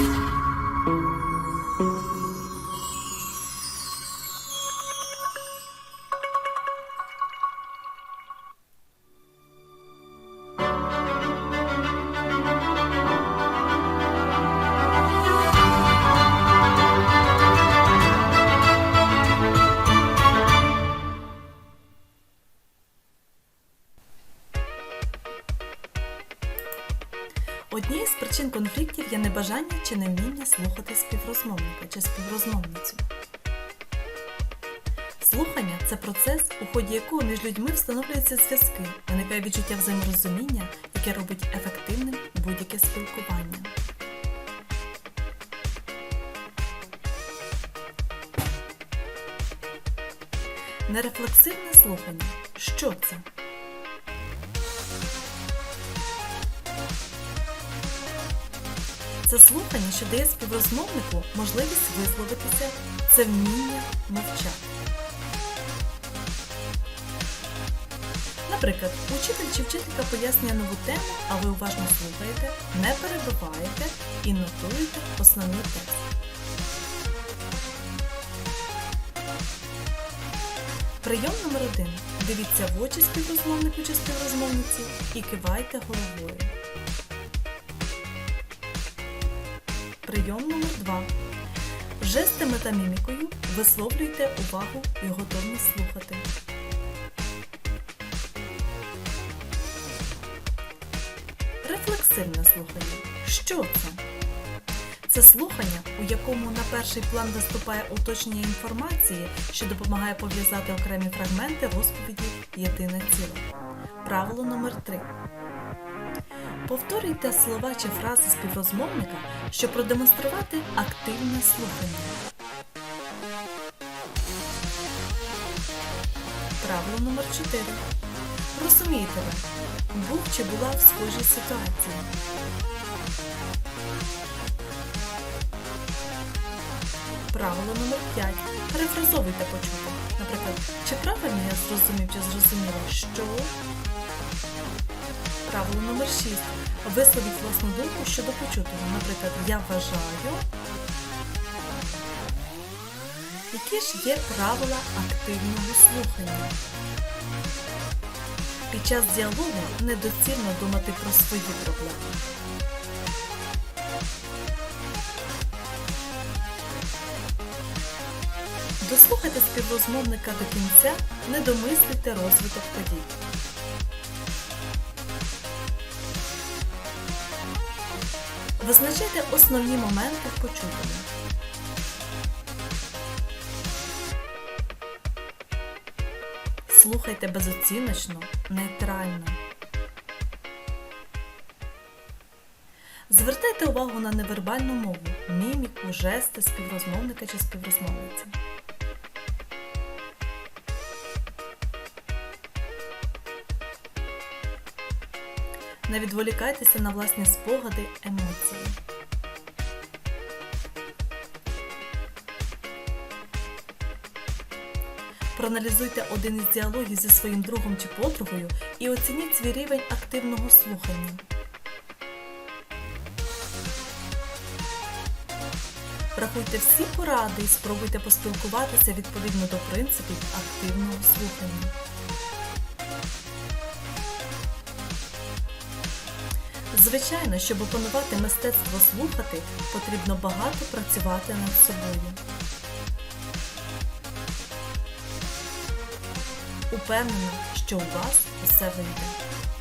Bye. Однією з причин конфліктів є небажання чи невміння слухати співрозмовника чи співрозмовницю. Слухання це процес, у ході якого між людьми встановлюються зв'язки, виникає відчуття взаєморозуміння, яке робить ефективним будь-яке спілкування. Нерефлексивне слухання. Що це? Це слухання, що дає співрозмовнику можливість висловитися, це вміння мовчати. Наприклад, учитель чи вчителька пояснює нову тему, а ви уважно слухаєте, не перебиваєте і нотуєте основний текст. Прийом номер один. Дивіться в очі співрозмовнику чи співрозмовниці і кивайте головою. Прийом номер 2. Жестами та мімікою висловлюйте увагу і готовність слухати. Рефлексивне слухання. Що це? Це слухання, у якому на перший план виступає уточнення інформації, що допомагає пов'язати окремі фрагменти розповіді єдине ціле. Правило номер 3. Повторюйте слова чи фрази співрозмовника, щоб продемонструвати активне слухання. Правило номер 4. Розумієте ви, був чи була в схожій ситуації. Правило номер 5. Перефразовуйте почуте. Наприклад, чи правильно я зрозумів чи зрозуміла, що Правило номер 6. Висловіть власну думку щодо почутого. Наприклад, я вважаю. Які ж є правила активного слухання? Під час діалогу недоцільно думати про свої проблеми. Дослухайте співрозмовника до кінця, не домислюйте розвиток подій. Визначайте основні моменти в почутому. Слухайте безоціночно, нейтрально. Звертайте увагу на невербальну мову, міміку, жести співрозмовника чи співрозмовниці. Не відволікайтеся на власні спогади, емоції. Проаналізуйте один із діалогів зі своїм другом чи подругою і оцініть свій рівень активного слухання. Врахуйте всі поради і спробуйте поспілкуватися відповідно до принципів активного слухання. Звичайно, щоб опанувати мистецтво слухати, потрібно багато працювати над собою. Упевнена, що у вас усе вийде.